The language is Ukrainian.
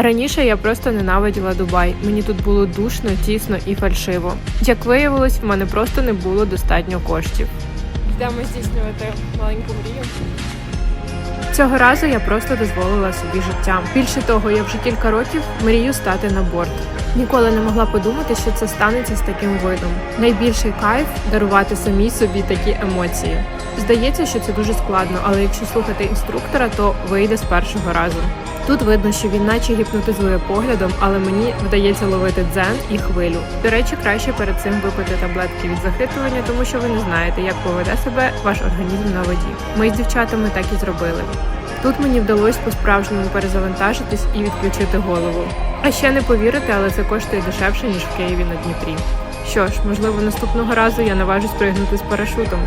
Раніше я просто ненавиділа Дубай. Мені тут було душно, тісно і фальшиво. Як виявилось, в мене просто не було достатньо коштів. Йдемо здійснювати маленьку мрію. Цього разу я просто дозволила собі життя. Більше того, я вже кілька років мрію стати на борт. Ніколи не могла подумати, що це станеться з таким видом. Найбільший кайф дарувати самій собі такі емоції. Здається, що це дуже складно, але якщо слухати інструктора, то вийде з першого разу. Тут видно, що він наче гіпнотизує поглядом, але мені вдається ловити дзен і хвилю. До речі, краще перед цим випити таблетки від захитування, тому що ви не знаєте, як поведе себе ваш організм на воді. Ми з дівчатами так і зробили. Тут мені вдалося по-справжньому перезавантажитись і відключити голову. А ще не повірите, але це коштує дешевше ніж в Києві на Дніпрі. Що ж, можливо, наступного разу я наважусь пригнути з парашутом.